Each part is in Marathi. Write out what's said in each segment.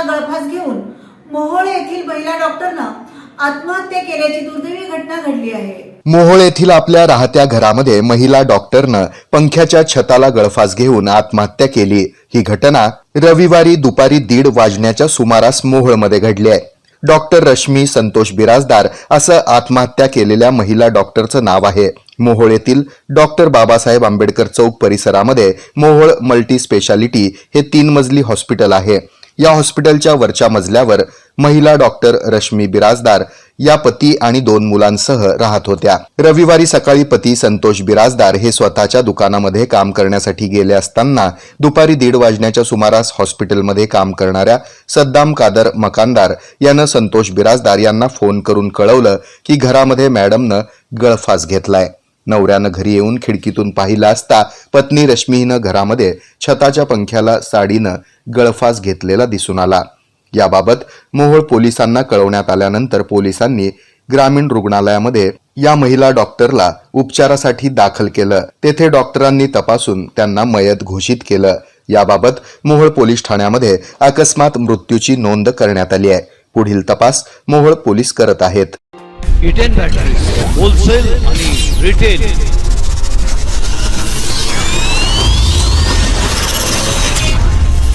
छताला गळफास घेऊन मोहोळ येथील महिला डॉक्टरनं आत्महत्या केल्याची दुर्दैवी घटना घडली आहे. मोहोळ येथील आपल्या राहत्या घरामध्ये महिला डॉक्टरनं पंख्याच्या छताला गळफास घेऊन आत्महत्या केली. ही घटना रविवारी दुपारी दीड वाजण्याच्या सुमारास मोहोळमध्ये घडली आहे. डॉक्टर रश्मी संतोष बिराजदार असं आत्महत्या केलेल्या महिला डॉक्टरचं नाव आहे. मोहोळ येथील डॉक्टर बाबासाहेब आंबेडकर चौक परिसरामध्ये मोहोळ मल्टी स्पेशालिटी हे तीन मजली हॉस्पिटल आहे. या हॉस्पिटलच्या वरच्या मजल्यावर महिला डॉक्टर रश्मी बिराजदार या पती आणि दोन मुलांसह राहत होत्या. रविवारी सकाळी पती संतोष बिराजदार हे स्वतःच्या दुकानामध्ये काम करण्यासाठी गेले असताना दुपारी दीड वाजण्याच्या सुमारास हॉस्पिटलमध्ये काम करणाऱ्या सद्दाम कादर मकानदार यानं संतोष बिराजदार यांना फोन करून कळवलं की घरामध्ये मॅडमनं गळफास घेतलाय. नवऱ्यानं घरी येऊन खिडकीतून पाहिला असता पत्नी रश्मीनं घरामध्ये छताच्या पंख्याला साडीनं गळफास घेतलेला दिसून आला. याबाबत मोहोळ पोलिसांना कळवण्यात आल्यानंतर पोलिसांनी ग्रामीण रुग्णालयामध्ये या महिला डॉक्टरला उपचारासाठी दाखल केलं. तेथे डॉक्टरांनी तपासून त्यांना मयत घोषित केलं. याबाबत मोहोळ पोलीस ठाण्यामध्ये अकस्मात मृत्यूची नोंद करण्यात आली आहे. पुढील तपास मोहोळ पोलीस करत आहेत. इटेन बॅटरीज होलसेल आणि रिटेल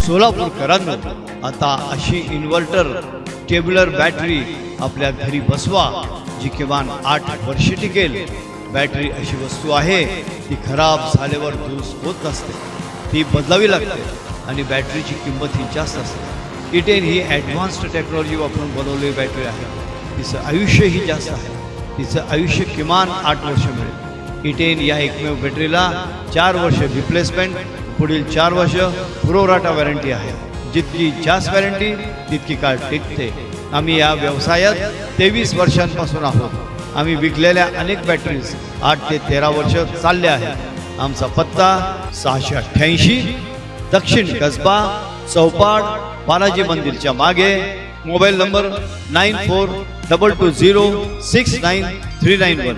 सोलापूरकरांना आता अशी इन्व्हर्टर टेब्युलर बॅटरी आपल्या घरी बसवा जी किमान आठ वर्ष टिकेल. बॅटरी अशी वस्तू आहे ती खराब झाल्यावर दुरुस्त होत नसते ती बदलावी लागते आणि बॅटरीची किंमत ही जास्त असते. इटेन ही ॲडव्हान्स्ड टेक्नॉलॉजी वापरून बनवलेली बॅटरी आहे. तिचं आयुष्यही जास्त आहे. तिचं आयुष्य किमान आठ वर्ष मिळेल. इटेन या एकमेव बॅटरीला चार वर्ष रिप्लेसमेंट पुढील चार वर्ष पुरोराटा वॅरंटी आहे. जितकी जास्त वॅरंटी तितकी काळ टिकते. आम्ही या व्यवसायात तेवीस वर्षांपासून आहोत. आम्ही विकलेल्या अनेक बॅटरीज आठ ते तेरा वर्ष चालल्या आहेत. आमचा पत्ता सहाशे अठ्ठ्याऐंशी दक्षिण कसबा चौपाड बालाजी मंदिरच्या मागे mobile number nine four double two zero six nine three nine one.